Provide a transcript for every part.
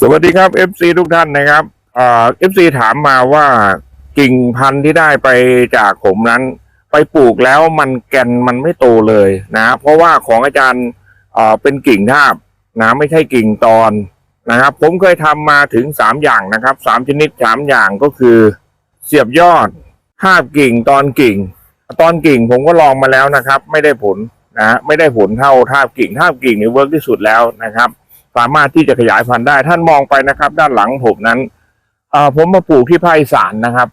สวัสดีครับ FC ทุกท่านนะครับเอ่อฟซีถามมาว่ากิ่งพันธุ์ที่ได้ไปจากผมนั้น ไปปลูกแล้วมันแกนมันไม่โตเลยนะเพราะว่าของอาจารย์เอ่อเป็นกิ่งทาบนะไม่ใช่กิ่งตอนนะครับ ผมเคยทำมาถึงสามอย่างนะครับสามชนิดสามอย่างก็คือ เสียบยอดทาบกิ่งตอนกิ่ง ตอนกิ่งผมก็ลองมาแล้วนะครับ ไม่ได้ผลนะไม่ได้ผลเท่าทาบกิ่งทาบกิ่งนี่เวิร์กที่สุดแล้วนะครับ สามารถที่จะขยายพันธุ์ได้ ท่านมองไปนะครับ ด้านหลังผมนั้นผมมาปลูกที่ภาคอีสานนะครับ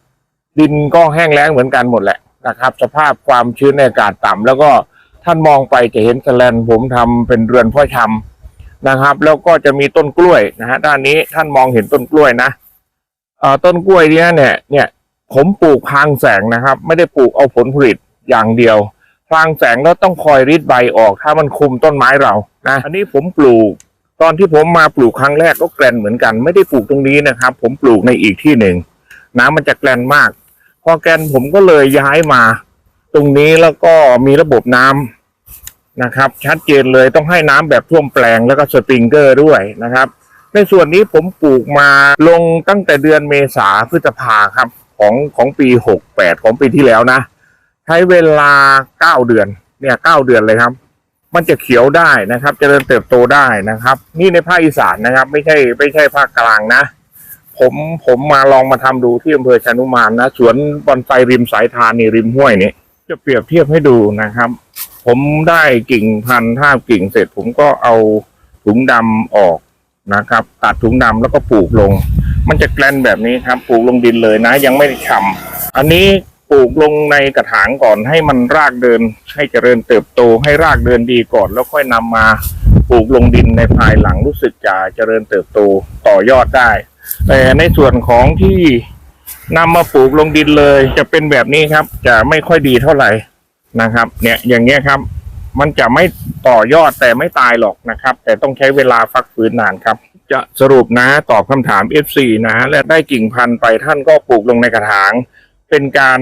ดินก็แห้งแล้งเหมือนกันหมดแหละนะครับ สภาพความชื้นในอากาศต่ำแล้วก็ท่านมองไปจะเห็นสแลนผมทำเป็นเรือนพ่อชำนะครับ แล้วก็จะมีต้นกล้วยนะฮะด้านนี้ท่านมองเห็นต้นกล้วยนะต้นกล้วยเนี้ยเนี่ยเนี่ยผมปลูกพางแสงนะครับ ไม่ได้ปลูกเอาผลผลิตอย่างเดียวพางแสงแล้วต้องคอยริดใบออก ถ้ามันคุมต้นไม้เรานะอันนี้ผมปลูก ตอนที่ผมมาปลูกครั้งแรกก็แกลนเหมือนกัน ไม่ได้ปลูกตรงนี้นะครับ ผมปลูกในอีกที่หนึ่งน้ำมันจะแกลนมาก พอแกลนผมก็เลยย้ายมา ตรงนี้แล้วก็มีระบบน้ำนะครับ ชัดเจนเลยต้องให้น้ำแบบท่วมแปลงแล้วก็สปริงเกอร์ด้วยนะครับ ในส่วนนี้ผมปลูกมาลงตั้งแต่เดือนเมษาพฤษภาครับของของปีหกแปดของปีที่แล้วนะ ใช้เวลาเก้าเดือนเนี่ยเก้าเดือนเลยครับ มันจะเขียวได้นะครับจเจริญเติบโตได้นะครับ นี่ในภาคอีสานนะครับ ไม่ใช่ไม่ใช่ภาคกลางนะ ผมผมมาลองมาทำดูที่อำเภอชานุมานนะสวนบอนไซริมสายทานนี่ริมห้วยนี่จะเปรียบเทียบให้ดูนะครับ ผมได้กิ่งพันท่ากิ่งเสร็จ ผมก็เอาถุงดำออกนะครับ ตัดถุงดำแล้วก็ปลูกลง มันจะแกลนแบบนี้ครับ ปลูกลงดินเลยนะ ยังไม่ได้ชำอันนี้ ปลูกลงในกระถางก่อนให้มันรากเดิน ให้เจริญเติบโตให้รากเดินดีก่อน แล้วค่อยนำมาปลูกลงดินในภายหลังรู้สึกจะเจริญเติบโตต่อยอดได้ แต่ในส่วนของที่นำมาปลูกลงดินเลย จะเป็นแบบนี้ครับ จะไม่ค่อยดีเท่าไหร่นะครับ เนี่ยอย่างเงี้ยครับ มันจะไม่ต่อยอดแต่ไม่ตายหรอกนะครับ แต่ต้องใช้เวลาฟักฟื้นนานครับ จะสรุปนะตอบคำถาม F4 นะและได้กิ่งพันธุ์ไปท่านก็ปลูกลงในกระถาง เป็นการ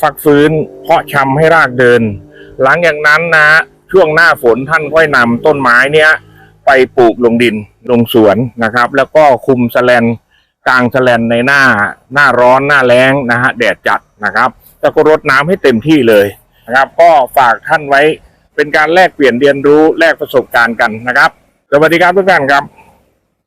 ฟักฟื้นเพาะชำให้รากเดิน หลังจากนั้นนะช่วงหน้าฝนท่านค่อยนำต้นไม้เนี้ยไปปลูกลงดินลงสวนนะครับ แล้วก็คุมแสแลนกลางแสแลนในหน้าหน้าร้อนหน้าแล้งนะฮะแดดจัดนะครับแล้วก็รดน้ำให้เต็มที่เลยนะครับ ก็ฝากท่านไว้เป็นการแลกเปลี่ยนเรียนรู้แลกประสบการณ์กันนะครับ สวัสดีครับทุกท่านครับ